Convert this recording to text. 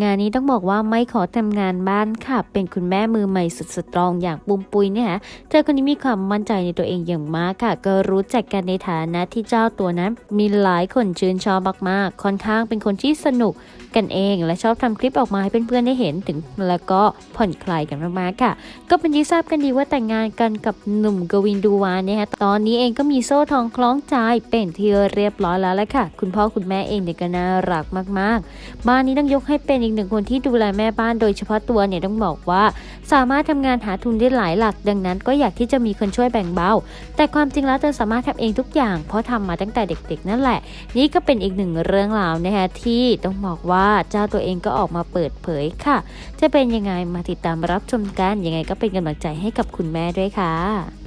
งานนี้ต้องบอกว่าไม่ขอทำงานบ้านค่ะ เป็นคุณแม่มือใหม่สุดสตรองอย่างปุมปุยเนี่ยค่ะเธอคนนี้มีความมั่นใจในตัวเองอย่างมากค่ะ ก็รู้จักกันในฐานะที่เจ้าตัวนั้น มีหลายคนชื่นชอบมากๆ ค่อนข้างเป็นคนที่สนุกกันเอง และชอบทำคลิปออกมาให้เพื่อนๆได้เห็นถึงแล้วก็ผ่อนคลายกันมากๆค่ะ ก็เป็นที่ทราบกันดีว่าแต่งงานกันกับหนุ่มกวินดูวานเนี่ยค่ะตอนนี้เองก็มีโซ่ทองคล้องใจเป็นที่เรียบร้อยแล้วแหละค่ะ คุณพ่อคุณแม่เองเนี่ยก็น่ารักมาก ๆ บ้านนี้ต้องยกให้เป็นอีกหนึ่งคนที่ดูแลแม่บ้านโดยเฉพาะตัวเนี่ยต้องบอกว่า สามารถทำงานหาทุนได้หลายหลัก ดังนั้นก็อยากที่จะมีคนช่วยแบ่งเบา แต่ความจริงแล้วเธอสามารถทำเองทุกอย่าง เพราะทำมาตั้งแต่เด็กๆ นั่นแหละ นี่ก็เป็นอีกหนึ่งเรื่องราวนะคะที่ต้องบอกว่าเจ้าตัวเองก็ออกมาเปิดเผยค่ะ จะเป็นยังไงมาติดตามรับชมกันยังไงก็เป็นกำลังใจให้กับคุณแม่ด้วยค่ะ